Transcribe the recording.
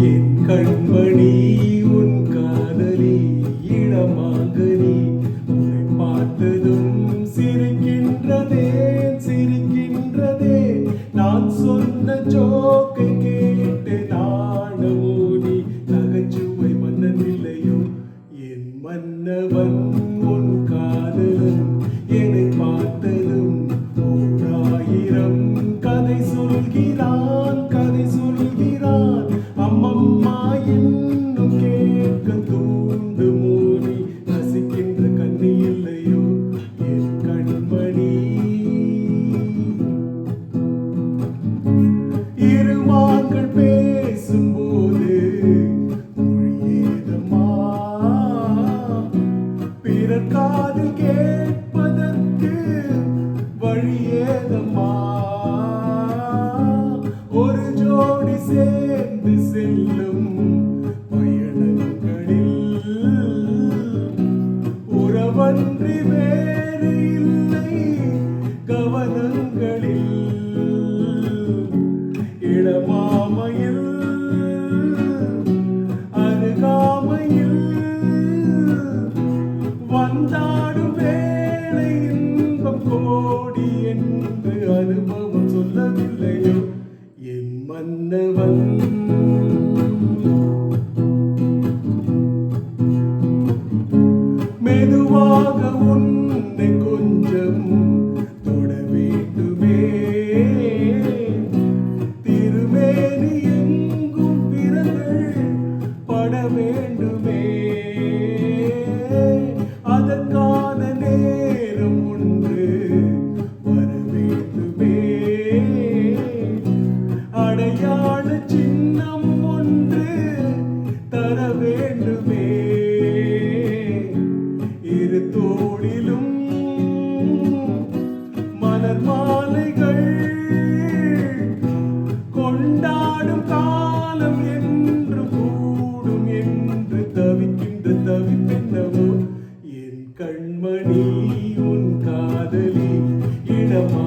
என் கண்மணி உன் காதலி இளமாங்கனி. உன்னை பார்த்ததும் சிரிக்கின்றதே சிரிக்கின்றதே. நான் சொன்ன ஜோக்கை கேட்டு நாணமோடி நகைச்சுவை மன்னன் இல்லையோ? என் மன்னவன் காதில் கேட்பதற்கு வழியேதம்மா ஒரு ஜோடி சேர்ந்து செல்லும் பயணங்களில் உறவன்றி வேறு இல்லை கவனங்களில் பாடும் வேலை இன்பம் கோடி என்று அனுபவம் சொல்லவில்லையோ? என் மன்னவன். மெதுவாக உன்னை கொஞ்சம் தொட வேண்டுமே. திருமேனி எங்கும் பிறகு பட வேண்டுமே. வேண்டுமே இரு தோளிலும் மலர் மாலைகள் கொண்டாடும் காலம் என்று கூடும் என்று தவிக்கின்ற தவிப்பென்னவோ? என் கண்மணி உன் காதலி இடமா